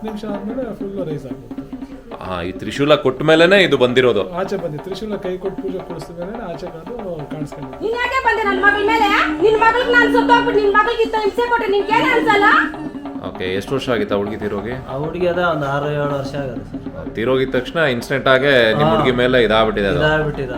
ಹತ್ತು ನಿಮಿಷ ಆದ್ಮೇಲೆ ಫುಲ್ ರೈಸ್ ಆಗ್ಬೋದು ಹಾ ಈ ತ್ರಿಶೂಲ ಕೊಟ್ಟ ಮೇಲೆನೆ ಇದು ಬಂದಿರೋದು. ಆಚೆ ಬಂದಿ. ತ್ರಿಶೂಲ ಕೈ ಕೊಟ್ಟು ಪೂಜೆ ಕೊಡಿಸಿದ ಮೇಲೆ ಆಚೆ ಬಂದು ಕಾಣಿಸ್ಕೊಂಡು ನೀನ್ ಯಾಕೆ ಬಂದೆ ನನ್ನ ಮಗಳ ಮೇಲೆ ನಿನ್ ಮಗಳಿಗೆ ನಾನು ಸತ್ತೋಗ್ಬಿಟ್ಟು ನಿನ್ ಮಗಳಿಗೆ ಇತ್ತ ಹಿಂಸೆ ಕೊಟ್ರೆ ನಿನ್ಗೆ ಏನು ಅನ್ಸಲ್ಲ? ಓಕೆ ಎಷ್ಟು ವರ್ಷ ಆಗಿತ್ತು ಹುಡುಗಿ ತಿರೋಗಿ? ಆ ಹುಡುಗಿ ಅದ ಒಂದು ಆರು ಏಳು ವರ್ಷ ಆಗದೆ ಸರ್. ತೀರೋಗಿದ ತಕ್ಷಣ ಇನ್ಸ್ಟೆಂಟ್ ಆಗಿ ನಿಮ್ಮ ಹುಡುಗಿ ಮೇಲೆ ಇದಾಗ್ಬಿಟ್ಟಿದೆ ಅದು. ಇದಾಗ್ಬಿಟ್ಟಿದ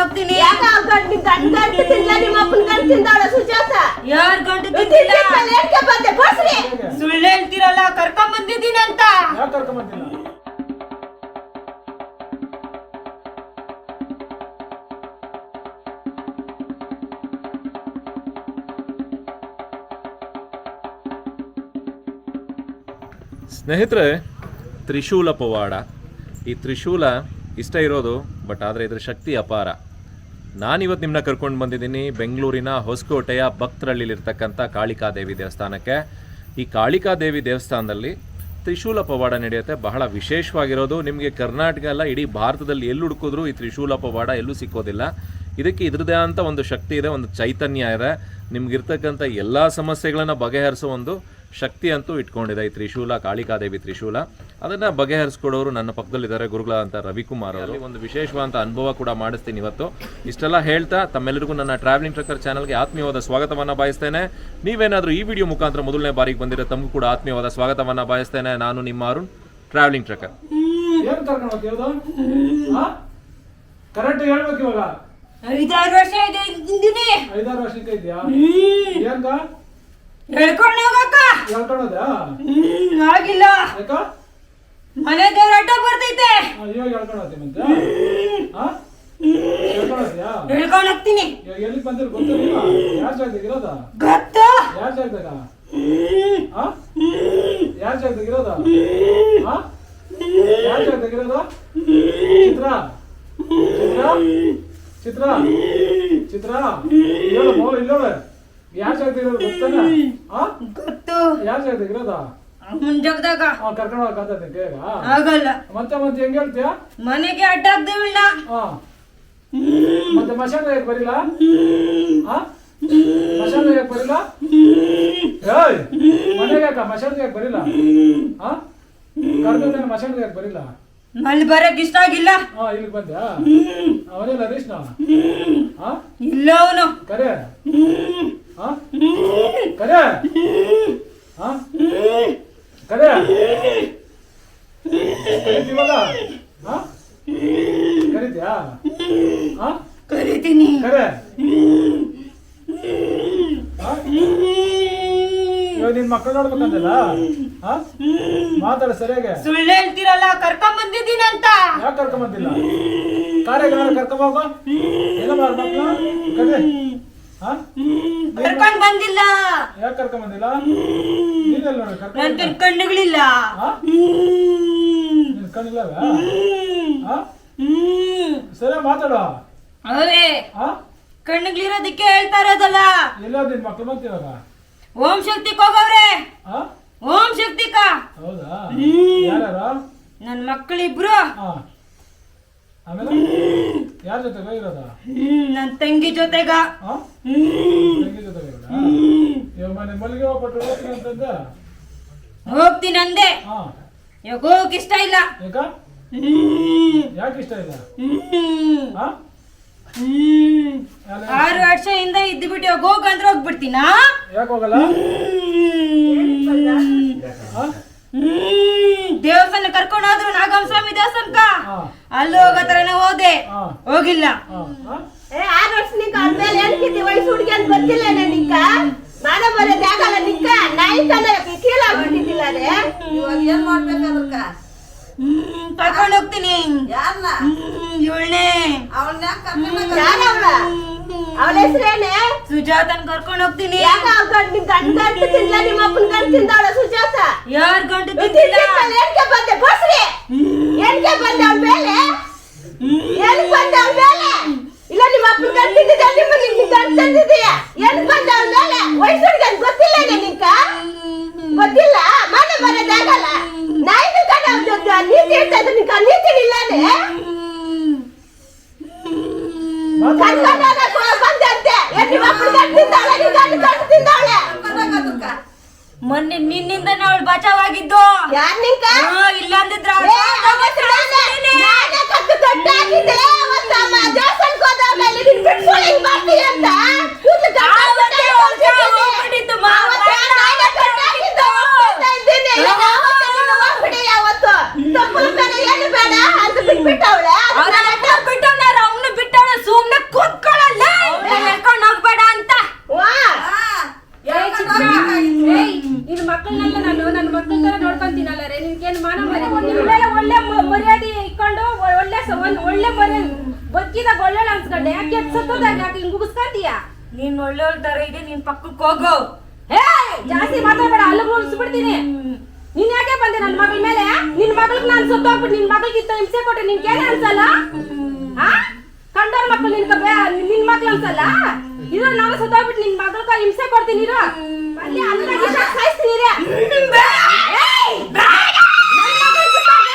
ಹೋಗ್ತೀನಿ ಯಾಕ ಗಂಟು ಗಂಟು ಗಂಟು ತಿನ್ಲ ನಿಮ್ಮ ಅಪ್ಪನ ಗಂಟು ತಿಂದಾಳ ಸುಜಾತ? ಯಾರ್ ಗಂಟು ತಿಂದಿಲ್ಲ? ಏನ್ಕೆ ಬಂದೆ ಬಸ್ರಿ ಸುಳ್ಳು ಹೇಳ್ತಿರಲ್ಲ ಕರ್ಕೊಂಡ್ ಬಂದಿದ್ದೀನಿ ಅಂತ. ಸ್ನೇಹಿತರೆ ತ್ರಿಶೂಲ ಪವಾಡ. ಈ ತ್ರಿಶೂಲ ಇಷ್ಟ ಇರೋದು ಬಟ್ ಆದರೆ ಇದ್ರ ಶಕ್ತಿ ಅಪಾರ. ನಾನಿವತ್ತು ನಿಮ್ಮನ್ನ ಕರ್ಕೊಂಡು ಬಂದಿದ್ದೀನಿ ಬೆಂಗಳೂರಿನ ಹೊಸಕೋಟೆಯ ಭಕ್ತರಳ್ಳಿಲಿರ್ತಕ್ಕಂಥ ಕಾಳಿಕಾದೇವಿ ದೇವಸ್ಥಾನಕ್ಕೆ. ಈ ಕಾಳಿಕಾದೇವಿ ದೇವಸ್ಥಾನದಲ್ಲಿ ತ್ರಿಶೂಲ ಪವಾಡ ನಡೆಯುತ್ತೆ. ಬಹಳ ವಿಶೇಷವಾಗಿರೋದು. ನಿಮಗೆ ಕರ್ನಾಟಕ ಅಲ್ಲ, ಇಡೀ ಭಾರತದಲ್ಲಿ ಎಲ್ಲಿ ಹುಡುಕಿದ್ರು ಈ ತ್ರಿಶೂಲ ಪವಾಡ ಎಲ್ಲೂ ಸಿಕ್ಕೋದಿಲ್ಲ. ಇದಕ್ಕೆ ಇದ್ರದೇ ಅಂತ ಒಂದು ಶಕ್ತಿ ಇದೆ, ಒಂದು ಚೈತನ್ಯ ಇದೆ. ನಿಮ್ಗಿರ್ತಕ್ಕಂಥ ಎಲ್ಲ ಸಮಸ್ಯೆಗಳನ್ನು ಬಗೆಹರಿಸೋ ಒಂದು ಶಕ್ತಿ ಅಂತೂ ಇಟ್ಕೊಂಡಿದೆ. ಈ ತ್ರಿಶೂಲ ಕಾಳಿಕಾದೇವಿ ತ್ರಿಶೂಲ. ಅದನ್ನ ಬಗೆಹರಿಸ್ಕೊಡೋರು ನನ್ನ ಪಕ್ಕದಲ್ಲಿದ್ದಾರೆ ಗುರುಗಳ ಅಂತ ರವಿಕುಮಾರ್ ಅವರು. ಒಂದು ವಿಶೇಷವಾದ ಅನುಭವ ಕೂಡ ಮಾಡಿಸ್ತೀನಿ ಇವತ್ತು. ಇಷ್ಟೆಲ್ಲ ಹೇಳ್ತಾ ತಮ್ಮೆಲ್ಲರಿಗೂ ನನ್ನ ಟ್ರಾವೆಲಿಂಗ್ ಟ್ರಕ್ಕರ್ ಚಾನಲ್ಗೆ ಆತ್ಮೀಯವಾದ ಸ್ವಾಗತವನ್ನು ಬಯಸ್ತೇನೆ. ನೀವೇನಾದರೂ ಈ ವಿಡಿಯೋ ಮುಖಾಂತರ ಮೊದಲನೇ ಬಾರಿಗೆ ಬಂದಿರೋ ತಮಗೂ ಕೂಡ ಆತ್ಮೀಯವಾದ ಸ್ವಾಗತವನ್ನು ಬಯಸ್ತೇನೆ. ನಾನು ನಿಮ್ಮ ಅರುಣ್ ಟ್ರಾವೆಲಿಂಗ್ ಟ್ರಕ್ಕರ್ ಕರೆಕ್ಟ್ ಹೇಳ್ಬೇಕು ಇವಾಗ. ಐದಾರು ವರ್ಷ ಇದೆ ಐದಾರು ವರ್ಷಕ್ಕೆ ಇದೆಯಾ? ಹೇಳ್ಕೊಂಡು ಹೋಗಕ್ಕ. ಹೇಳ್ಕೊಳೋದ್ಯಾ ಹ್ಮ್ ಆಗಿಲ್ಲ. ಯಾಕ? ಮನೆ ದೇವ್ರ ಅಡ್ಡ ಬರ್ತೈತೆ. ಆ, ಇವಾಗ ಮತ್ತೆ? ಹಾ ಹೇಳ್ಕೊಳತ್ಯಾ ಹೇಳ್ಕೊಂಡು ಹೋಗ್ತೀನಿ ಇವಾಗ ಎಲ್ಲಿ ಬಂದಿರ ಗೊತ್ತಿಲ್ಲ ಯಾರ ಜಾಗದಾಗ ಇರೋದ? ಗೊತ್ತು. ಯಾರ ಜಾಗದಾಗ? ಹಾ ಯಾರ ಜಾಗದಾಗ ಇರೋದ? ಹಾ ಯಾರ ಜಾಗದಾಗ ಇರೋದ? ಚಿತ್ರ. ಚಿತ್ರ. ಚಿತ್ರ. ಚಿತ್ರ. ಹೇಳು ಮೌ ಇಲ್ಲೋಳ. ಯಾರ ಜಾಗದಾಗ ಇರೋದು ಗೊತ್ತಾನ? ಹಾ ಗೊತ್ತು. ಯಾರ ಜಾಗದಾಗ ಇರೋದ? ಜಗದಾಗ ಹಾ ಕರ್ಕೊಂಡು ಹೋಗಕ್ಕೆ ಕೇಗ ಆಗಲ್ಲ. ಮತ್ತೆ ಮತ್ತೆ ಹೆಂಗ್ ಹೇಳ್ತೀಯ? ಮನೆಗೆ ಅಡ್ಡ ಹಾಕ್ದೇವಿಲ್ಲ ಹಾ ಮತ್ತೆ ಯಾಕೆ ಬರಿಲ್ಲ ಯಾಕೆ ಬರಿಲ್ಲ ಏಯ್! ಮನೆಗೆ ಯಾಕ ಮಸಾಲ ಯಾಕೆ ಬರಿಲ್ಲ ಹಾ ಕರ್ದ ಮಸಾಲ ಯಾಕೆ ಬರಿಲ್ಲ ಅಲ್ಲಿ ಬರಕ್ ಇಷ್ಟ ಆಗಿಲ್ಲ. ಹಾ ಇಲ್ಲಿಗೆ ಬಂದ್ಯಾ? ಅವನಿಲ್ಲ ಹರೀಶ್ನ ಇಲ್ಲ ಅವನು. ಕರೆ? ಕರೆ ಹಾ ಕರೆ ಕರಿತೀವಲ್ಲ ಹಾ ಕರಿತ್ಯಾ ಹಾ ಕರಿತೀನಿ ಕರೆ? ಇವಾಗ ನಿನ್ ಮಕ್ಕಳು ನೋಡ್ಬೇಕಂತಲ್ಲ ಹಾ ಮಾತಾಡ ಸರಿಯಾಗಿ ಸುಳ್ಳು ಹೇಳ್ತಿರಲ್ಲ ಕರ್ಕೊಂಡ್ ಬಂದಿದ್ದೀನಿ ಅಂತ. ಯಾಕೆ ಕರ್ಕೊಂಬಂದಿಲ್ಲ ಕಾರ್ಯಗಾರ ಕರ್ಕೊಂಡ್ ಏನೋ ಮಾಡ ಮಕ್ಕಳು ಕರೆ. ಹಾ ಕರ್ಕೊಂಡ್ ಬಂದಿಲ್ಲ. ಯಾಕೆ ಕರ್ಕೊಂಬಂದಿಲ್ಲ ನೀನೆಲ್ಲ ನೋಡಿ ಕರ್ಕೊಂಡ್ ಕಣ್ಣುಗಳಿಲ್ಲ. ನಿನ್ ಕಣ್ಣಿಲ್ಲವ ಸರಿ ಮಾತಾಡೋ. ಅವೇ ಕಣ್ಣುಗಳಿರೋದಕ್ಕೆ ಹೇಳ್ತಾ ಇರೋದಲ್ಲ. ಎಲ್ಲ ನಿನ್ ಮಕ್ಳು ಬಂತಿವಾಗ ಓಂ ಶಕ್ತಿಕ್ ಹೋಗವ್ರೆ ಓಂ ಕಾ. ಹೌದಾ? ಯಾರ್ಯಾರು? ನನ್ ಮಕ್ಕಳಿಬ್ರು. ಆಮೇಲೆ? ಯಾರ ಜೊತೆ ಇರೋದ? ನನ್ನ ನನ್ ತಂಗಿ ಜೊತೆಗ. ಹೋಗ್ತೀನಿ ಅಂದೆ. ಇವಾಗ ಹೋಗಕ್ ಇಷ್ಟ ಇಲ್ಲ. ಯಾಕ? ಇಷ್ಟ ಆರು ವರ್ಷದಿಂದ ಇದ್ದು ಬಿಟ್ಟು ಇವಾಗ ಹೋಗ್ ಅಂದ್ರೆ ಹೋಗ್ಬಿಡ್ತೀನಾ? ಯಾಕೆ ಹೋಗಲ್ಲ? ಹಾ? ಹ್ಮ್. ದೇವಸ್ಥಾನ ಕರ್ಕೊಂಡು ಹೋದ್ರು ನಾಗಮಸ್ವಾಮಿ ದೇವಸ್ಥಾನಕ್ಕ. ಹಾ. ಅಲ್ಲಿ ಹೋಗೋ ತರನೇ ಹೋದೆ. ಹೋಗಿಲ್ಲ. ಆರು ವರ್ಷ ನಿಂಕ ಆದ್ಮೇಲೆ ಏನ್ಕಿತಿ ವಯಸ್ಸು ಹುಡುಗಿ ಅಂತ ಗೊತ್ತಿಲ್ಲ ನಿಂಕ ಮಾನ ಬರೋದು ಆಗಲ್ಲ ನಿಂಕ ನಾಯಿ ತನ ಕೀಲ ರೇ ಇವಾಗ ಏನ್ ಮಾಡ್ಬೇಕದಕ್ಕ ಹ್ಮ್ ಕರ್ಕೊಂಡು ಹೋಗ್ತೀನಿ. ಯಾರನ್ನ ಇವಳನೆ. ಅವಳನ್ನ ಕರ್ಕೊಂಡ್ ಯಾರ ಅವಳ? ಅವಳ ಹೆಸರೇನೆ ಸುಜಾತನ್ ಕರ್ಕೊಂಡು ಹೋಗ್ತೀನಿ. ಯಾಕ ಗಂಟು ಗಂಟು ಗಂಟು ತಿಂದ ನಿಮ್ಮ ಅಪ್ಪನ ಗಂಟು ತಿಂದಾಳ ಸುಜಾತ? ಯಾರ್ ಗಂಟು ತಿಂತಿಲ್ಲ ಏನ್ಕೆ ಬಂದೆ? ಬಸ್ರಿ. ಏನ್ಕೆ ಬಂದೆ ಅವಳ ಮೇಲೆ? ಏನಕ್ಕೆ ಬಂದೆ ಅವಳ ಮೇಲೆ? ಇಲ್ಲ ನಿಮ್ಮ ಅಪ್ಪನ ಗಂಟು ತಿಂದಿದ್ದೆ ನಿಮ್ಮ ನಿಮ್ಗೆ ಗಂಟು ತಂದಿದೀಯ? ಏನಕ್ಕೆ ಬಂದೆ ಅವಳ ಮೇಲೆ? ವಯಸ್ಸು ಗೊತ್ತಿಲ್ಲ ನಿಂಕ ಗೊತ್ತಿಲ್ಲ? ಮನೆ ಬರೋದಾಗಲ್ಲ ನಾಯಿನ ಕಣ ಮೊನ್ನೆ ನಿನ್ನಿಂದ ಅವಳು ಬಚಾವಾಗಿದ್ದು. ಇಲ್ಲ ಅಂದಿದ್ರ. ಅವಳು ಬದುಕಿದಾಗ ಅನ್ಸ್ಕೊಂಡೆ. ಯಾಕೆ ಸತ್ತೋದಾಗ ಯಾಕೆ ಹಿಂಗ್ ಮುಗಿಸ್ಕೊಂತೀಯ ನೀನ್ ಒಳ್ಳೆಯವ್ರ ತರ ಇದೆ ನೀನ್ ಪಕ್ಕಕ್ಕೆ ಹೋಗೋ. ಹೇ ಜಾಸ್ತಿ ಮಾತಾಡ್ಬೇಡ ಅಲ್ಲಿ ಮುಗಿಸ್ಬಿಡ್ತೀನಿ ನೀನ್ ಯಾಕೆ ಬಂದೆ ನನ್ನ ಮಗಳ ಮೇಲೆ? ನಿನ್ ಮಗಳಿಗೆ ನಾನು ಸತ್ತೋಗ್ಬಿಟ್ಟು ನಿನ್ ಮಗಳಿಗೆ ಇತ್ತ ಹಿಂಸೆ ಕೊಟ್ಟೆ ನಿನ್ ಕೇಳಿ ಅನ್ಸಲ್ಲ? ಕಂಡೋರ್ ಮಕ್ಳು ನಿನ್ ನಿನ್ ಮಕ್ಳು ಅನ್ಸಲ್ಲ? ಇರೋ ನಾನು ಸತ್ತೋಗ್ಬಿಟ್ಟು ನಿನ್ ಮಗಳ ಹಿಂಸೆ ಕೊಡ್ತೀನಿ ಇರೋ. ಅಲ್ಲಿ ಅಲ್ಲಿ ಸಾಯಿಸ್ತೀನಿ ಇರೇ. ಏಯ್! ನನ್ ಮಗಳ್ ಬಿಟ್ಟಾಗ?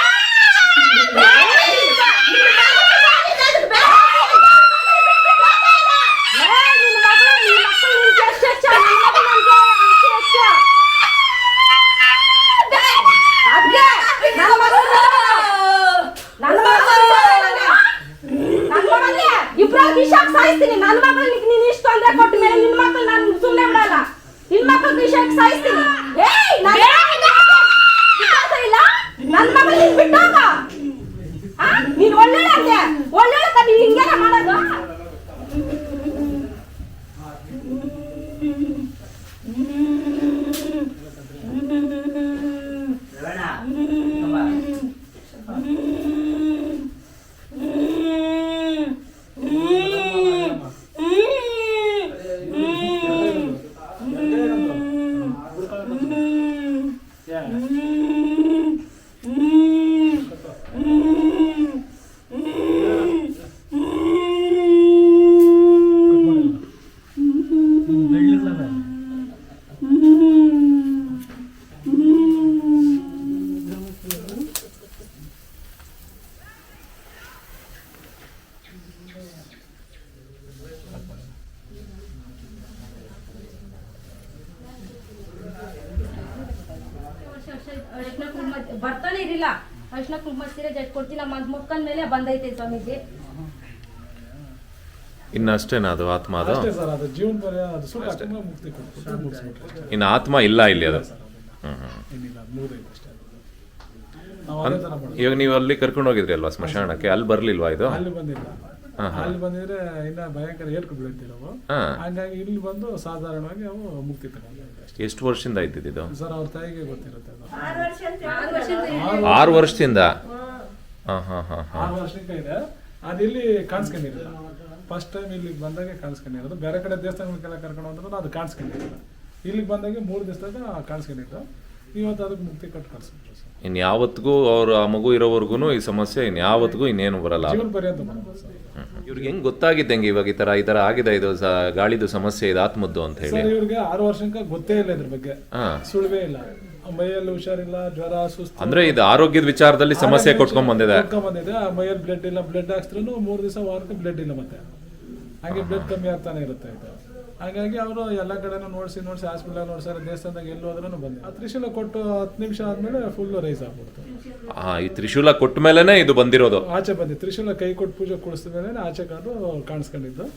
ಏ, ನಿನ್ ಮಗಳು ನಿನ್ ಮಕ್ಕಳು ನಿನ್ಗೆ ಎಷ್ಟು ಹೆಚ್ಚು ನನ್ನ ಮಗಳು ನನ್ಗೆ ಅಷ್ಟೇ ಹೆಚ್ಚು ಅದ್ಕೆ ನನ್ನ ಮಗಳು ನನ್ನ ಮಗಳು ನನ್ನ ಮಗನ್ನೇ ಇಬ್ರಲ್ಲಿ ವಿಷಾಕ್ ಸಾಯಿಸ್ತೀನಿ ನನ್ನ ಮಗಳು ನೀನು ಇಷ್ಟು ತೊಂದ್ರೆ ಕೊಟ್ಟ ಮೇಲೆ ನಿನ್ನ ಮಕ್ಕಳು ನಾನು ಸುಮ್ಮನೆ ಬಿಡಲ್ಲ ನಿನ್ನ ಮಕ್ಕಳು ವಿಷಾಕ್ ಸಾಯಿಸ್ತೀನಿ ಏಯ್ ನನ್ನ ವಿಶ್ವಾಸ ಇಲ್ಲ ನನ್ನ ಮಗಳು ನೀನು ಬಿಟ್ಟಾಗ ಆ? ನೀನು ಒಳ್ಳೆಯ ಅಂದೆ ಒಳ್ಳೆಯ ನೀನು ಹಿಂಗೆಲ್ಲ ಮಾಡೋದು ಅರ್ಶಿನ ಕುಂಕುಮ ಬರ್ತಾನೆ ಇರಲಿಲ್ಲ ಅರ್ಶಿನ ಕುಂಕುಮ ಸೀರೆ ಜಟ್ ಕೊಡ್ತೀನಿ ನಮ್ಮ ಮುಕ್ಕನ್ ಮೇಲೆ ಬಂದೈತೆ ಸ್ವಾಮೀಜಿ. ಇನ್ನಷ್ಟೇನಾ ಅದು ಆತ್ಮ ಅದು? ಅಷ್ಟೇ ಸರ್ ಅದು ಜೀವನ ಪರ್ಯ ಅದು ಮುಕ್ತಿ ಮುಗಿಸ್ಬಿಟ್ರೆ ಇನ್ನು ಆತ್ಮ ಇಲ್ಲ ಇಲ್ಲಿ ಅದು. ಹ್ಮ್ ಹ್ಮ್. ಏನಿಲ್ಲ ಮುಗಿದೈತೆ ಅಷ್ಟೇ. ನಾವು ಅದೇ ಥರ ಮಾಡೋದು ಇವಾಗ ನೀವು ಅಲ್ಲಿ ಕರ್ಕೊಂಡು ಹೋಗಿದ್ರಿ ಅಲ್ವಾ ಸ್ಮಶಾನಕ್ಕೆ? ಅಲ್ಲಿ ಬರ್ಲಿಲ್ವಾ ಇದು? ಅಲ್ಲಿ ಬಂದಿಲ್ಲ. ಅಲ್ಲಿ ಬಂದಿದ್ರೆ ಇನ್ನ ಭಯಂಕರ ಏಟ್ಕು ನಾವು ಹಾ. ಹಂಗಾಗಿ ಇಲ್ಲಿ ಬಂದು ಸಾಧಾರಣವಾಗಿ ಅವು ಮುಕ್ತಿ ಅಷ್ಟೇ. ಎಷ್ಟು ವರ್ಷದಿಂದ ಇದ್ದಿದ್ದು ಸರ್ ಅವ್ರ ತಾಯಿಗೆ ಗೊತ್ತಿರುತ್ತೆ ಅದು. ಆರು ವರ್ಷದಿಂದ? ಆರು ವರ್ಷಕ್ಕೆ ಇದೆ. ಅದು ಇಲ್ಲಿ ಕಾಣಿಸ್ಕೊಂಡಿರಲಿಲ್ಲ ಫಸ್ಟ್ ಟೈಮ್ ಇಲ್ಲಿ ಬಂದಾಗ ಕಾಣಿಸ್ಕೊಂಡಿರೋದು. ಬೇರೆ ಕಡೆ ದೇವಸ್ಥಾನಗಳಿಗೆಲ್ಲ ಕರ್ಕೊಂಡು ಹೋದ್ರು ಅದು ಕಾಣಿಸ್ಕೊಂಡಿರಲಿಲ್ಲ ಇಲ್ಲಿಗೆ ಬಂದಾಗೆ ಮೂರು ದಿವಸದಾಗ ಕಾಣಿಸ್ಕೊಂಡಿದ್ದು. ಇವತ್ತು ಅದಕ್ಕೆ ಮುಕ್ತಿ ಕೊಟ್ಟು ಕಳಿಸ್ಬಿಟ್ರು ಸರ್. ಇನ್ ಯಾವತ್ತಿಗೂ ಅವ್ರ ಆ ಮಗು ಇರೋವರೆಗೂ ಈ ಸಮಸ್ಯೆ ಇನ್ ಯಾವತ್ತಿಗೂ ಇನ್ನೇನು ಬರಲ್ಲ. ಜೀವನ ಪರ್ಯಂತ ಬರೋದು ಸರ್. ಇವ್ರಿಗೆ ಹೆಂಗ್ ಗೊತ್ತಾಗಿದ್ದಂಗೆ ಇವಾಗ ಈ ತರ ಈ ತರ ಆಗಿದೆ ಇದು ಸ- ಗಾಳಿದು ಸಮಸ್ಯೆ ಇದು ಆತ್ಮದ್ದು ಅಂತ ಹೇಳಿ. ಸರ್ ಇವ್ರಿಗೆ ಆರು ವರ್ಷಕ್ಕೆ ಗೊತ್ತೇ ಇಲ್ಲ ಇದ್ರ ಬಗ್ಗೆ. ಹಾ. ಸುಳಿವೇ ಇಲ್ಲ. ಮೈಯಲ್ಲಿ ಹುಷಾರಿಲ್ಲ ಜ್ವರ ಸುಸ್ತು. ಅಂದ್ರೆ ಇದು ಆರೋಗ್ಯದ ವಿಚಾರದಲ್ಲಿ ಸಮಸ್ಯೆ ಕೊಟ್ಕೊಂಡ್ ಬಂದಿದೆ ಕೊಟ್ಕೊಂಡ್ ಬಂದಿದೆ ಆ ಮೈಯಲ್ಲಿ ಬ್ಲಡ್ ಇಲ್ಲ ಬ್ಲಡ್ ಹಾಕ್ಸ್ರು ಮೂರು ದಿವಸ ವಾರಕ್ಕೆ ಬ್ಲಡ್ ಇಲ್ಲ ಮತ್ತೆ. ಹಾಗೆ ಬ್ಲಡ್ ಕಮ್ಮಿ ಆಗ್ತಾನೆ ಇರುತ್ತೆ ಇದು. ಹಾಗಾಗಿ ಅವರು ಎಲ್ಲ ಕಡೆನೂ ನೋಡಿಸಿ ನೋಡಿಸಿ ಹಾಸ್ಪಿಟಲ್ ನೋಡ್ಸಾರೆ ದೇವಸ್ಥಾನದಾಗ ಎಲ್ಲಿ ಹೋದ್ರೂ ಬಂದೆ ಆ ತ್ರಿಶೂಲ ಕೊಟ್ಟು ಹತ್ತು ನಿಮಿಷ ಆದ್ಮೇಲೆ ಫುಲ್ ರೈಸ್ ಆಗ್ಬಿಡ್ತು. ಆ ಈ ತ್ರಿಶೂಲ ಕೊಟ್ಟ ಮೇಲೆನೆ ಇದು ಬಂದಿರೋದು. ಆಚೆ ಬಂದಿ ತ್ರಿಶೂಲ ಕೈ ಕೊಟ್ಟು ಪೂಜೆ ಕುಡಿಸಿದ ಮೇಲೆ ಆಚೆ ಕಂಡು ಕಾಣಿಸ್ಕೊಂಡಿದ್ದು.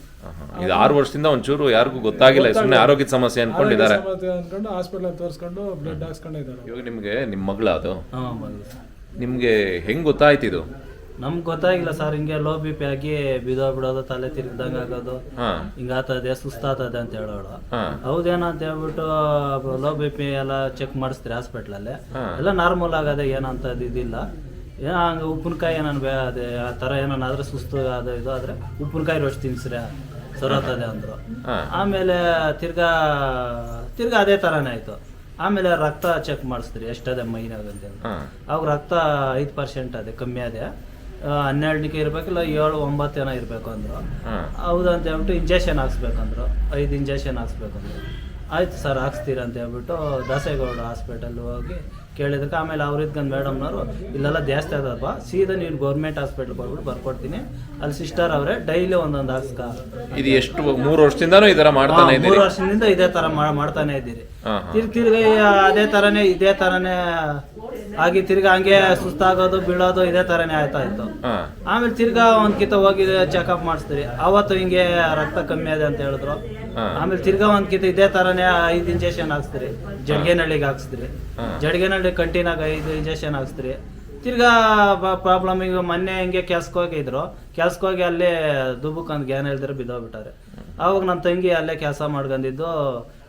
ಇದು ಆರು ವರ್ಷದಿಂದ ಒಂಚೂರು ಯಾರಿಗೂ ಗೊತ್ತಾಗಿಲ್ಲ ಸುಮ್ಮನೆ ಆರೋಗ್ಯದ ಸಮಸ್ಯೆ ಅನ್ಕೊಂಡಿದ್ದಾರೆ. ಆರೋಗ್ಯ ಅನ್ಕೊಂಡು ಹಾಸ್ಪಿಟಲ್ ತೋರಿಸ್ಕೊಂಡು ಬ್ಲಡ್ ಹಾಕ್ಸ್ಕೊಂಡಿದ್ದಾರೆ. ಇವಾಗ ನಿಮ್ಗೆ ನಿಮ್ ಮಗಳ ಅದು? ನಿಮಗೆ ಮಗು ನಿಮ್ಗೆ ಹೆಂಗ್ ಗೊತ್ತಾಯ್ತು ಇದು? ನಮ್ಗೆ ಗೊತ್ತಾಗಿಲ್ಲ ಸರ್ ಹಿಂಗೆ ಲೋ ಬಿ ಪಿ ಆಗಿ ಬಿದೋಗ್ಬಿಡೋದು ತಲೆ ತಿರುಗ್ದಂಗೆ ಆಗೋದು ಹಿಂಗಾತದೆ ಸುಸ್ತಾತದೆ ಅಂತ ಹೇಳೋಳು ಹೌದೇನ ಅಂತ ಹೇಳ್ಬಿಟ್ಟು ಲೋ ಬಿ ಪಿ ಎಲ್ಲ ಚೆಕ್ ಮಾಡಿಸ್ತೀರಿ ಹಾಸ್ಪಿಟ್ಲಲ್ಲಿ. ಎಲ್ಲ ನಾರ್ಮಲ್ ಆಗದೆ ಏನಂತದ್ದು ಇದಿಲ್ಲ. ಏನೋ ಹಂಗೆ ಉಪ್ಪಿನಕಾಯಿ ಏನಾನು ಬೇ ಅದೇ ಆ ಥರ ಏನಾದ್ರೆ ಸುಸ್ತು ಅದು ಇದು ಆದರೆ ಉಪ್ಪಿನಕಾಯಿ ರೋಸ್ಟ್ ತಿನ್ಸ್ರೆ ಸೊರತದೆ ಅಂದರು. ಆಮೇಲೆ ತಿರ್ಗಾ ತಿರ್ಗಾ ಅದೇ ಥರನೇ ಆಯಿತು. ಆಮೇಲೆ ರಕ್ತ ಚೆಕ್ ಮಾಡಿಸ್ತೀರಿ ಎಷ್ಟದೆ ಮೈನಾಗ ಅಂತೇಳಿ ಹಾ. ಅವಾಗ ರಕ್ತ ಐದು ಪರ್ಸೆಂಟ್ ಅದೇ ಕಮ್ಮಿ ಅದೇ. ಹನ್ನೆರಡನಿಕೆ ಇರಬೇಕಿಲ್ಲ ಏಳು ಒಂಬತ್ತು ಏನೋ ಇರಬೇಕು ಅಂದರು. ಹೌದು ಅಂತ ಹೇಳ್ಬಿಟ್ಟು ಇಂಜೆಕ್ಷನ್ ಹಾಕ್ಸ್ಬೇಕಂದ್ರು. ಐದು ಇಂಜೆಕ್ಷನ್ ಹಾಕ್ಸ್ಬೇಕಂದ್ರು. ಆಯ್ತು ಸರ್ ಹಾಕ್ಸ್ತೀರ ಅಂತ ಹೇಳ್ಬಿಟ್ಟು ದಾಸೇಗೌಡ ಹಾಸ್ಪಿಟಲ್ ಹೋಗಿ ಕೇಳಿದಕ್ಕೆ ಆಮೇಲೆ ಅವ್ರು ಇದ್ಕೊಂಡು ಮೇಡಮ್ನವರು ಇಲ್ಲೆಲ್ಲ ಜಾಸ್ತಿ ಅದಪ್ಪ ಸೀದಾ ನೀನು ಗೌರ್ಮೆಂಟ್ ಹಾಸ್ಪಿಟ್ಲ್ಗೆ ಬರ್ಬಿಟ್ಟು ಬರ್ಕೊಡ್ತೀನಿ. ಅಲ್ಲಿ ಸಿಸ್ಟರ್ ಅವರೇ ಡೈಲಿ ಒಂದೊಂದು ಹಾಕ್ಸ್ಕ. ಇದು ಎಷ್ಟು ಮೂರು ವರ್ಷದಿಂದ ಈ ಮಾಡ್ತಾನೆ ಮೂರು ವರ್ಷದಿಂದ ಇದೇ ತರ ಮಾಡ್ತಾನೆ ಇದ್ದೀರಿ. ತಿರ್ಗಿ ತಿರ್ಗಿ ಅದೇ ತರನೇ ಇದೇ ತರನೇ ಆಗಿ ತಿರ್ಗಾ ಹಂಗೆ ಸುಸ್ತಾಗೋದು ಬೀಳೋದು ಇದೇ ತರನೇ ಆಯ್ತಾ ಇತ್ತು. ಆಮೇಲೆ ತಿರ್ಗಾ ಒಂದ್ ಕಿತ ಹೋಗಿ ಚೆಕಪ್ ಮಾಡಿಸ್ತೀರಿ. ಅವತ್ತು ಹಿಂಗೆ ರಕ್ತ ಕಮ್ಮಿ ಇದೆ ಅಂತ ಹೇಳಿದ್ರು. ಆಮೇಲೆ ತಿರ್ಗಾ ಒಂದ್ ಕಿತ ಇದೇ ತರನೇ ಐದು ಇಂಜೆಕ್ಷನ್ ಹಾಕ್ಸ್ತೀರಿ. ಜಡ್ಗೆನಹಳ್ಳಿಗೆ ಹಾಕ್ಸ್ತೀರಿ. ಜಡ್ಗೆನಹಳ್ಳಿ ಕಂಟಿನಾಗ ಐದು ಇಂಜೆಕ್ಷನ್ ಹಾಕ್ಸ್ತೀರಿ. ತಿರ್ಗಾ ಪ್ರಾಬ್ಲಮ್ ಈಗ ಮೊನ್ನೆ ಹಿಂಗೆ ಕೆಲ್ಸಕ್ಕೆ ಹೋಗಿದ್ರು ಕೆಲ್ಸಕ್ಕೆ ಹೋಗಿ ಅಲ್ಲೇ ದುಬುಕ್ ಗ್ಯಾನ್ ಹೇಳಿದ್ರೆ ಬಿದ್ದೋಗ್ಬಿಟ್ಟಾರೆ. ಅವಾಗ ನನ್ನ ತಂಗಿ ಅಲ್ಲೇ ಕೆಲಸ ಮಾಡ್ಕೊಂಡಿದ್ದು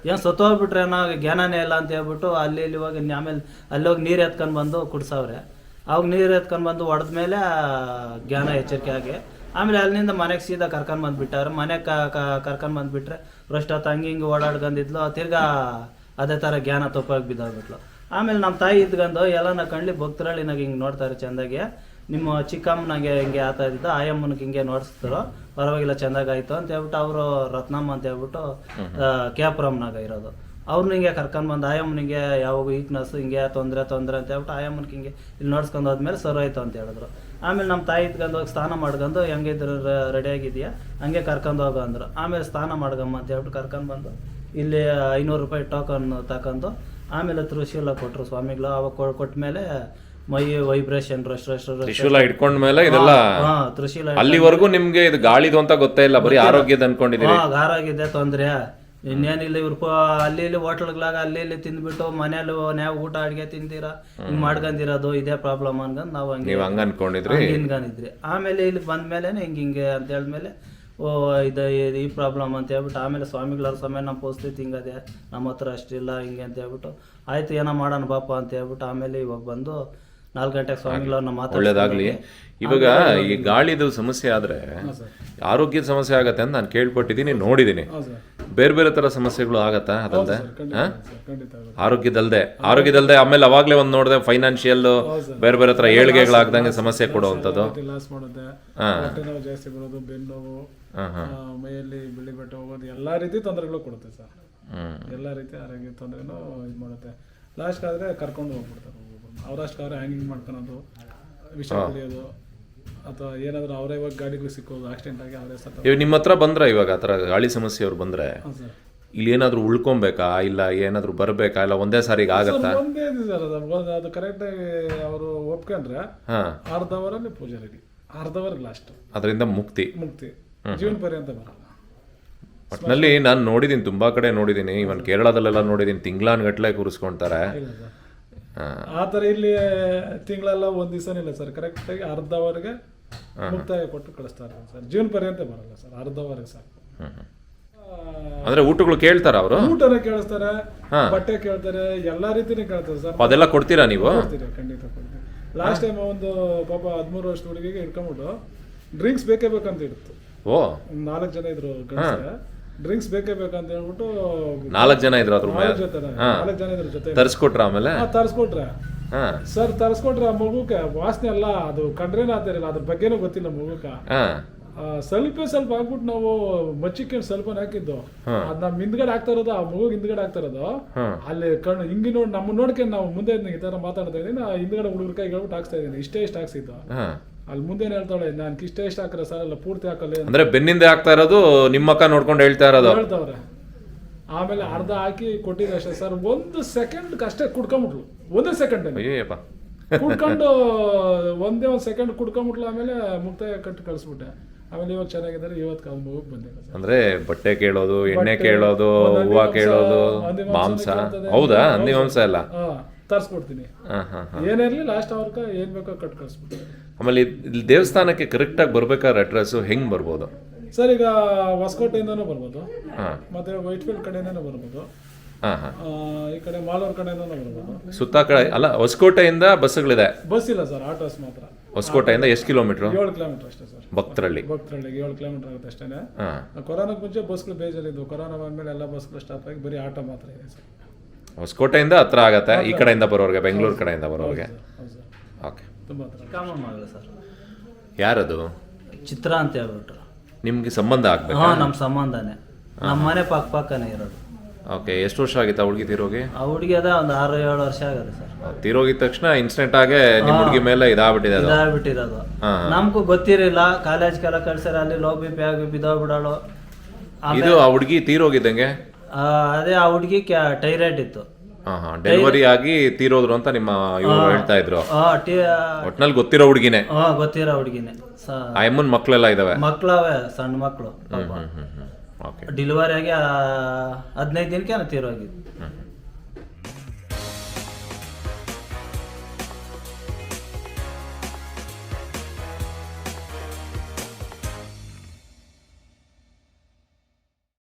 ಏನು ಸತ್ತೋಗ್ಬಿಟ್ರೆ ಏನೋ ಜ್ಞಾನನೇ ಇಲ್ಲ ಅಂತ ಹೇಳ್ಬಿಟ್ಟು ಅಲ್ಲಿ ಇಲ್ಲಿ ಹೋಗಿ ಆಮೇಲೆ ಅಲ್ಲಿ ಹೋಗಿ ನೀರು ಎತ್ಕೊಂಡು ಬಂದು ಕುಡ್ಸವ್ರೆ. ಅವಾಗ ನೀರು ಎತ್ಕೊಂಡು ಬಂದು ಹೊಡೆದ್ಮೇಲೆ ಜ್ಞಾನ ಎಚ್ಚರಿಕೆ ಆಗಿ ಆಮೇಲೆ ಅಲ್ಲಿಂದ ಮನೆಗೆ ಸೀದಾ ಕರ್ಕೊಂಡು ಬಂದ್ಬಿಟ್ಟಾರೆ. ಮನೆಗೆ ಕರ್ಕೊಂಡು ಬಂದ್ಬಿಟ್ರೆ ಫಸ್ಟ್ ಆತ ಹಂಗೆ ಹಿಂಗೆ ಓಡಾಡ್ಕೊಂಡಿದ್ಲು ತಿರ್ಗಾ ಅದೇ ಥರ ಜ್ಞಾನ ತಪ್ಪಾಗಿ ಬಿದ್ದೋಗ್ಬಿಟ್ಲು. ಆಮೇಲೆ ನಮ್ಮ ತಾಯಿ ಇದ್ಕೊಂಡು ಎಲ್ಲನ ಕಂಡ್ಲಿ ಭಕ್ತರಳ್ಳಿನಾಗ ಹಿಂಗೆ ನೋಡ್ತಾರೆ ಚೆಂದಾಗಿ. ನಿಮ್ಮ ಚಿಕ್ಕಮ್ಮನಾಗೆ ಹಿಂಗೆ ಆತ ಇದ್ದ ಆಯಮ್ಮನಿಗೆ ಹಿಂಗೆ ನೋಡಿಸ್ತಾರೋ ಪರವಾಗಿಲ್ಲ ಚೆಂದಾಗಾಯ್ತು ಅಂತ ಹೇಳ್ಬಿಟ್ಟು ಅವರು ರತ್ನಮ್ಮ ಅಂತ ಹೇಳ್ಬಿಟ್ಟು ಕ್ಯಾಪುರಮ್ನಾಗ ಇರೋದು. ಅವ್ರನ್ನ ಹಿಂಗೆ ಕರ್ಕೊಂಡು ಬಂದು ಆಯಮ್ಮನಿಗೆ ಯಾವಾಗ ವೀಕ್ನೆಸ್ ಹಿಂಗೆ ತೊಂದರೆ ತೊಂದರೆ ಅಂತ ಹೇಳ್ಬಿಟ್ಟು ಆಯಮ್ಮನಿಗೆ ಹಿಂಗೆ ಇಲ್ಲಿ ನೋಡ್ಸ್ಕೊಂಡು ಹೋದ್ಮೇಲೆ ಸರಿ ಆಯ್ತು ಅಂತ ಹೇಳಿದ್ರು. ಆಮೇಲೆ ನಮ್ಮ ತಾಯಿ ಇದ್ಕೊಂಡು ಹೋಗಿ ಸ್ನಾನ ಮಾಡ್ಕೊಂಡು ಇದ್ರ ರೆಡಿ ಆಗಿದೆಯಾ? ಹಂಗೆ ಕರ್ಕೊಂಡು ಹೋಗೋ ಅಂದರು. ಆಮೇಲೆ ಸ್ನಾನ ಮಾಡ್ಗಮ್ಮ ಅಂತ ಹೇಳ್ಬಿಟ್ಟು ಕರ್ಕೊಂಡು ಬಂದು ಇಲ್ಲಿ ಐನೂರು ರೂಪಾಯಿ ಟೋಕನ್ ತಗೊಂಡು ಆಮೇಲೆ ತ್ರಿಶೂಲ ಕೊಟ್ಟರು ಸ್ವಾಮಿಗಳು. ಅವಾಗ ಕೊಟ್ಟ ಮೇಲೆ ಮೈ ವೈಬ್ರೇಷನ್ ರಶ್ ರಶ್ ಮೇಲೆ ತ್ರಿಶೂಲ ಇದೆಲ್ಲ ತ್ರಿಶೂಲ ಅಲ್ಲಿವರೆಗೂ ನಿಮ್ಗೆ ಇದು ಗಾಳಿದು ಅಂತ ಗೊತ್ತೇ ಇಲ್ಲ ಬರೀ ಆರೋಗ್ಯದ ಅನ್ಕೊಂಡಿದ್ದೀನಿ ಗಾರಾಗಿದೆ ತೊಂದ್ರೆ. ಇನ್ನೇನಿಲ್ಲ ಇವ್ರು ಅಲ್ಲಿ ಇಲ್ಲಿ ಹೋಟ್ಲ್ಗಳಾಗ ಅಲ್ಲಿ ಇಲ್ಲಿ ತಿಂದ್ಬಿಟ್ಟು ಮನೇಲಿ ನಾವು ಊಟ ಅಡ್ಗೆ ತಿಂತೀರಾ? ಹಿಂಗ್ ಮಾಡ್ಕೊಂಡಿರೋದು ಇದೇ ಪ್ರಾಬ್ಲಮ್ ಅನ್ಕೊಂಡ್ ನಾವು ಹಂಗೆ ನೀವು ಹಂಗ ಅನ್ಕೊಂಡಿದ್ರಿ? ಆಮೇಲೆ ಇಲ್ಲಿ ಬಂದ್ಮೇಲೆ ಹಿಂಗ ಹಿಂಗೆ ಅಂತ ಹೇಳಿದ್ಮೇಲೆ ಓ ಇದು ಇದು ಈ ಪ್ರಾಬ್ಲಮ್ ಅಂತ ಹೇಳ್ಬಿಟ್ಟು ಆಮೇಲೆ ಸ್ವಾಮಿಗಳವ್ರ ಸಮಯ ನಮ್ಮ ಪರಿಸ್ಥಿತಿ ಹಿಂಗದೆ ನಮ್ಮ ಹತ್ರ ಅಷ್ಟಿಲ್ಲ ಹಿಂಗೆ ಅಂತ ಹೇಳ್ಬಿಟ್ಟು ಆಯ್ತು ಏನೋ ಮಾಡೋಣ ಬಾಪ ಅಂತ ಹೇಳ್ಬಿಟ್ಟು ಆಮೇಲೆ ಇವಾಗ ಬಂದು ನಾಲ್ಕು ಗಂಟೆಗೆ ಸ್ವಾಮಿಗಳವ್ರನ್ನ ಒಳ್ಳೇದಾಗ್ಲಿ. ಒಳ್ಳೇದಾಗಲಿ ಇವಾಗ ಈ ಗಾಳಿದು ಸಮಸ್ಯೆ ಆದ್ರೆ ಆರೋಗ್ಯದ ಸಮಸ್ಯೆ ಆಗತ್ತೆ ಅಂತ ನಾನು ಕೇಳ್ಪಟ್ಟಿದ್ದೀನಿ ನೋಡಿದ್ದೀನಿ. ಹಾಂ ಬೇರೆ ಬೇರೆ ತರ ಸಮಸ್ಯೆಗಳು ಆಗತ್ತಾ ಅದಲ್ಲದೆ ಆರೋಗ್ಯದಲ್ಲದೆ ಆರೋಗ್ಯದಲ್ಲದೆ ಆರೋಗ್ಯದಲ್ದೆ. ಆಮೇಲೆ ಅವಾಗಲೇ ಒಂದು ನೋಡಿದೆ ಫೈನಾನ್ಷಿಯಲ್ ಬೇರೆ ಬೇರೆ ತರ ಏಳ್ಗೆಗಳಾಗ್ದಂಗೆ ಸಮಸ್ಯೆ ಕೊಡುವಂಥದ್ದು ಲಾಸ್ ಮಾಡುತ್ತೆ. ಹಾ. ಹೊಟ್ಟೆ ನೋವು ಜಾಸ್ತಿ ಬರೋದು ಬೆನ್ನು ನೋವು ಹಾ, ಹಾ. ಆ, ಮೈಯಲ್ಲಿ ಬಿಳಿ ಬೆಟ್ಟ ಹೋಗೋದು ಎಲ್ಲ ರೀತಿ ತೊಂದರೆಗಳು ಕೊಡುತ್ತೆ ಸರ್. ಎಲ್ಲ ರೀತಿ ಆರೋಗ್ಯ ತೊಂದರೆನೂ ಇದು ಮಾಡುತ್ತೆ. ಲಾಸ್ಟ್ ಆದ್ರೆ ಕರ್ಕೊಂಡು ಹೋಗ್ಬಿಡ್ತಾರೆ. ಒಬ್ಬೊಬ್ರನ್ನ. ಅವರೇ ಹ್ಯಾಂಗಿಂಗ್ ಮಾಡ್ಕೊಳೋದು ವಿಷಯ ಕುಡಿಯೋದು ಅಥವಾ ಏನಾದರೂ ಅವರೇ ಇವಾಗ ಗಾಡಿಗಳು ಸಿಕ್ಕೋದು ಆಕ್ಸಿಡೆಂಟ್ ಆಗಿ ಅವರೇ ಸತ್ತ ಇವಾಗ ನಿಮ್ಮ ಹತ್ರ ಬಂದ್ರೆ ಇವಾಗ ಆ ಥರ ಗಾಳಿ ಸಮಸ್ಯೆ ಅವ್ರು ಬಂದರೆ? ಹಾಂ ಸರ್ ಇಲ್ಲಿ ಏನಾದರೂ ಉಳ್ಕೊಬೇಕಾ? ಇಲ್ಲ ಏನಾದರೂ ಬರಬೇಕಾ? ಇಲ್ಲ ಒಂದೇ ಸಾರಿಗೆ ಆಗತ್ತಾ? ಒಂದೇ ಇದೆ ಸರ್ ಅದು ಒಂದು ಅದು ಕರೆಕ್ಟಾಗಿ ಅವರು ಒಪ್ಕೊಂಡ್ರೆ ಹಾಂ. ಅರ್ಧ ಅವರಲ್ಲಿ ಪೂಜೆ ರೆಡಿ ಅರ್ಧ ಅವರ್ ಲಾಸ್ಟ್ ಅದರಿಂದ ಮುಕ್ತಿ. ಮುಕ್ತಿ. ಜೀವನ ಪರ್ಯಂತ ಬರಲ್ಲ. ಒಟ್ನಲ್ಲಿ ನಾನು ನೋಡಿದ್ದೀನಿ ತುಂಬ ಕಡೆ ನೋಡಿದ್ದೀನಿ ಇವನ್ ಕೇರಳದಲ್ಲೆಲ್ಲ ನೋಡಿದ್ದೀನಿ ತಿಂಗ್ಳಾನ್ಗಟ್ಲೆ ಕೂರಿಸ್ಕೊಂತಾರೆ. ಇಲ್ಲ ಸರ್ ಹಾ. ಆ ಥರ ಇಲ್ಲಿ ತಿಂಗಳೆಲ್ಲ ಒಂದು ದಿವಸನಿಲ್ಲ ಸರ್. ಕರೆಕ್ಟಾಗಿ ಅರ್ಧ ಅವರ್ಗೆ ಮುಕ್ತಾಯ ಕೊಟ್ಟು ಕಳಿಸ್ತಾರೆ ಸರ್. ಜೀವನ ಪರ್ಯಂತ ಬರಲ್ಲ ಸರ್. ಅರ್ಧ ಅವರ್ಗೆ ಸಾಕು. ಹ್ಮ್, ಹ್ಮ್. ಆ, ಅಂದ್ರೆ ಊಟಗಳು ಕೇಳ್ತಾರ ಅವರು? ಊಟನ ಕೇಳಿಸ್ತಾರೆ ಬಟ್ಟೆ ಕೇಳ್ತಾರೆ ಎಲ್ಲಾ ರೀತಿನೇ ಕೇಳ್ತಾರೆ ಸರ್. ಅದೆಲ್ಲ ಕೊಡ್ತೀರಾ ನೀವು? ಕೊಡ್ತೀರಿ ಖಂಡಿತ ಕೊಡ್ತೀವಿ. ಲಾಸ್ಟ್ ಟೈಮ್ ಒಂದು ಪಾಪ ಹದಿಮೂರು ವರ್ಷದ ಹುಡುಗಿಗೆ ಹಿಡ್ಕೊಂಬಿಟ್ಟು ಡ್ರಿಂಕ್ಸ್ ಬೇಕೇ ಬೇಕಂತ ಇಡ್ತು ಓ. ನಾಲ್ಕು ಜನ ಇದ್ರು ಡ್ರಿಂಕ್ಸ್ ಬೇಕೇ ಬೇಕಂತ ಹೇಳ್ಬಿಟ್ಟು ನಾಲ್ಕು ಜನ ಇದ್ರು ಅದ್ರ ಮೇಲೆ? ನಾಲ್ಕು ಜನ ಇದ್ರ ಜೊತೆ ತರಿಸ್ಕೊಟ್ರ ಆಮೇಲೆ? ತರಿಸ್ಕೊಟ್ರೆ. ಸರ್ ತರಿಸ್ಕೊಟ್ರೆ ಆ ಮಗುಕ್ಕೆ ವಾಸನೆ ಅಲ್ಲ ಅದು ಕಂಡ್ರೇನ ಆಗ್ತಿರಲ್ಲ ಅದ್ರ ಬಗ್ಗೆನೂ ಗೊತ್ತಿಲ್ಲ ಮಗುಕ ಹಾ. ಆ, ಸ್ವಲ್ಪ ಸ್ವಲ್ಪ ಹಾಕ್ಬಿಟ್ಟು ನಾವು ಮಚ್ಚಿಕ್ಕೆ ಸ್ವಲ್ಪ ಹಾಕಿದ್ದು. ಅದ್ ನಮ್ ಹಿಂದ್ಗಡೆ ಆಗ್ತಾ ಇರೋದು ಆ ಮಗು ಹಿಂದ್ಗಡೆ ಆಗ್ತಾ ಇರೋದು. ಅಲ್ಲಿ ಕಣ್ಣು ಹಿಂಗೆ ನೋಡಿ ನಮ್ಮ ನೋಡ್ಕೊಂಡು ನಾವು ಮುಂದೆ ಈ ತರ ಮಾತಾಡ್ತಾ ಇದೀನಿ ನಾ ಹಿಂದ್ಗಡೆ ಹುಡುಗರ ಕೈ ಹೇಳ್ಬಿಟ್ಟು ಹಾಕ್ಸ್ತಾ ಇದೀನಿ ಇಷ್ಟೇ ಇಷ್ಟ ಹಾಕ್ಸಿದ್ದು. ಅಲ್ಲಿ ಮುಂದೆ ಹೇಳ್ತಾಳೆ ನಾನು ಇಷ್ಟೇ ಇಷ್ಟ ಹಾಕ್ರೆ ಸರ್ ಅಲ್ಲ ಪೂರ್ತಿ ಹಾಕಲ್ಲ ಅಂದ್ರೆ ಬೆನ್ನಿಂದ ಹಾಕ್ತಾ ಇರೋದು ನಿಮ್ಮ ಅಕ್ಕ ನೋಡ್ಕೊಂಡು ಹೇಳ್ತಾ ಇರೋದು. ಹೇಳ್ತಾವ್ರೆ. ಆಮೇಲೆ ಅರ್ಧ ಹಾಕಿ ಕೊಟ್ಟಿದ್ದೆ ಅಷ್ಟೇ. ಸರ್ ಒಂದು ಸೆಕೆಂಡ್ ಅಷ್ಟೇ ಕುಡ್ಕೊಂಬಿಟ್ಲು. ಒಂದೇ ಸೆಕೆಂಡ್ ಅಯ್ಯಪ್ಪ ಕುಡ್ಕೊಂಡು ಒಂದೇ ಒಂದು ಸೆಕೆಂಡ್ ಕುಡ್ಕೊಂಬಿಟ್ಲು ಆಮೇಲೆ ಮುಕ್ತಾಯ ಕಟ್ಟು ಕಳಿಸ್ಬಿಟ್ಟೆ. ಆಮೇಲೆ ಇವಾಗ ಚೆನ್ನಾಗಿದ್ದಾರೆ ಇವತ್ತು ಕಾಲ ಮಗುಗ್ ಬಂದಿಲ್ಲ ಅಂದ್ರೆ ಬಟ್ಟೆ ಕೇಳೋದು ಎಣ್ಣೆ ಕೇಳೋದು ಹೂವು ಕೇಳೋದು ಮಾಂಸ ಹೌದಾ? ಹೌದು ಮಾಂಸ ಎಲ್ಲ? ತರ್ಸ್ಕೊಡ್ತೀನಿ. ಹಾ ಹಾ ಹಾ. ಏನೇ ಇರ್ಲಿ ಲಾಸ್ಟ್ ಅವ್ರಕ ಏನ್ ಬೇಕೋ ಕಟ್ ಕಳಿಸ್ಬಿಟ್ಟು ಆಮೇಲೆ ಇಲ್ಲಿ ದೇವಸ್ಥಾನಕ್ಕೆ ಕರೆಕ್ಟಾಗಿ ಬರ್ಬೇಕಾದ್ರೆ ಅಡ್ರೆಸ್ ಹೆಂಗ್ ಬರ್ಬೋದು? ಸರ್ ಈಗ ಹೊಸಕೋಟೆಯಿಂದನೂ ಬರ್ಬೋದು. ಹಾ. ಮತ್ತೆ ವೈಟ್ಫೀಲ್ಡ್ ಕಡೆಯಿಂದನೂ ಬರ್ಬೋದು. ಹಾ ಹಾ. ಈ ಕಡೆ ಮಾಲೂರ್ ಕಡೆಯಿಂದನೂ ಬರ್ಬೋದು. ಸುತ್ತ ಕಡೆ ಅಲ್ಲ ಹೊಸಕೋಟೆಯಿಂದ ಬಸ್ಗಳಿದೆ? ಬಸ್ ಇಲ್ಲ ಸರ್ ಆಟೋಸ್ ಮಾತ್ರ. ಹೊಸಕೋಟೆಯಿಂದ ಎಷ್ಟು ಕಿಲೋಮೀಟ್ರ್? ಏಳು ಕಿಲೋಮೀಟರ್ ಅಷ್ಟೇ ಸರ್. ಭಕ್ತರಳ್ಳಿ. ಭಕ್ತರಳ್ಳಿಗೆ ಏಳು ಕಿಲೋಮೀಟರ್ ಆಗುತ್ತೆ ಅಷ್ಟೇ ಹಾಂ. ಕೊರೋನಾಕ್ಕೆ ಮುಂಚೆ ಬಸ್ಗಳು ಬೇಜಾರಿದ್ದು ಕೊರೋನಾ ಬಂದ್ಮೇಲೆ ಎಲ್ಲ ಬಸ್ಗಳು ಸ್ಟಾಪ್ ಆಗಿ ಬರೀ ಆಟೋ ಮಾತ್ರ ಇದೆ ಸರ್. ಹೊಸಕೋಟೆಯಿಂದ ಹತ್ರ ಆಗತ್ತೆ ಈ ಕಡೆಯಿಂದ ಬರೋರಿಗೆ ಬೆಂಗಳೂರು ಕಡೆಯಿಂದ ಬರೋರಿಗೆ. ಓಕೆ ತುಂಬ ಹತ್ರ ಕಾಮನ್ ಮಗಳು ಸರ್. ಯಾರದು? ಚಿತ್ರ ಅಂತ ಹೇಳ್ಬಿಟ್ರು. ನಿಮ್ಗೆ ಸಂಬಂಧ ಆಗ್ಬೇಕು? ಹಾ ನಮ್ಮ ಸಂಬಂಧನೇ. ನಮ್ಮ ಮನೆ ಪಕ್ಕ ಪಕ್ಕನೇ ಇರೋದು. ಓಕೆ ಎಷ್ಟು ವರ್ಷ ಆಗಿತ್ತು ಹುಡುಗಿ ತೀರೋಗಿ? ಆ ಹುಡುಗಿ ಅದ ಒಂದು ಆರು ಏಳು ವರ್ಷ ಆಗದೆ ಸರ್. ತೀರೋಗಿದ ತಕ್ಷಣ ಇನ್ಸಿಡೆಂಟ್ ಆಗೇ ನಿಮ್ಮ ಹುಡುಗಿ ಮೇಲೆ ಇದಾಗ್ಬಿಟ್ಟಿದೆ ಅದು. ಇದಾಗ್ಬಿಟ್ಟಿರೋದು. ಹಾ, ನಮಗೂ ಗೊತ್ತಿರಲಿಲ್ಲ ಕಾಲೇಜ್ಗೆಲ್ಲ ಕಳ್ಸಾರ ಅಲ್ಲಿ ಲೋ ಬಿ ಪಿ ಆಗಿ ಬಿದ್ದೋಗ್ಬಿಡೋಳು. ಇದು ಆ ಹುಡುಗಿ ತೀರೋಗಿದ್ದಂಗೆ? ಆ, ಅದೇ ಆ ಹುಡುಗಿ ಟೈರಾಯ್ಡ್ ಇತ್ತು. ಡೆಲಿವರಿ ಆಗಿ ತೀರೋದ್ರು ಅಂತ ನಿಮ್ಮ ಇವರು ಹೇಳ್ತಾ ಇದ್ರು. ಒಟ್ನಲ್ಲಿ ಗೊತ್ತಿರೋ ಹುಡುಗಿನೇ. ಹಾ ಗೊತ್ತಿರೋ ಹುಡುಗಿನೇ. ಆ ಅಮ್ಮನ್ ಮಕ್ಳೆಲ್ಲ ಇದಾವೆ? ಮಕ್ಳವೆ ಸಣ್ಣ ಮಕ್ಕಳು ಹ್ಮ್ ಹ್ಮ್ ಹ್ಮ್ ಓಕೆ ಡೆಲಿವರಿ ಆಗಿ ಹದಿನೈದು ದಿನಕ್ಕೆ ತೀರೋಗಿದ್ದು. ಹ್ಮ್.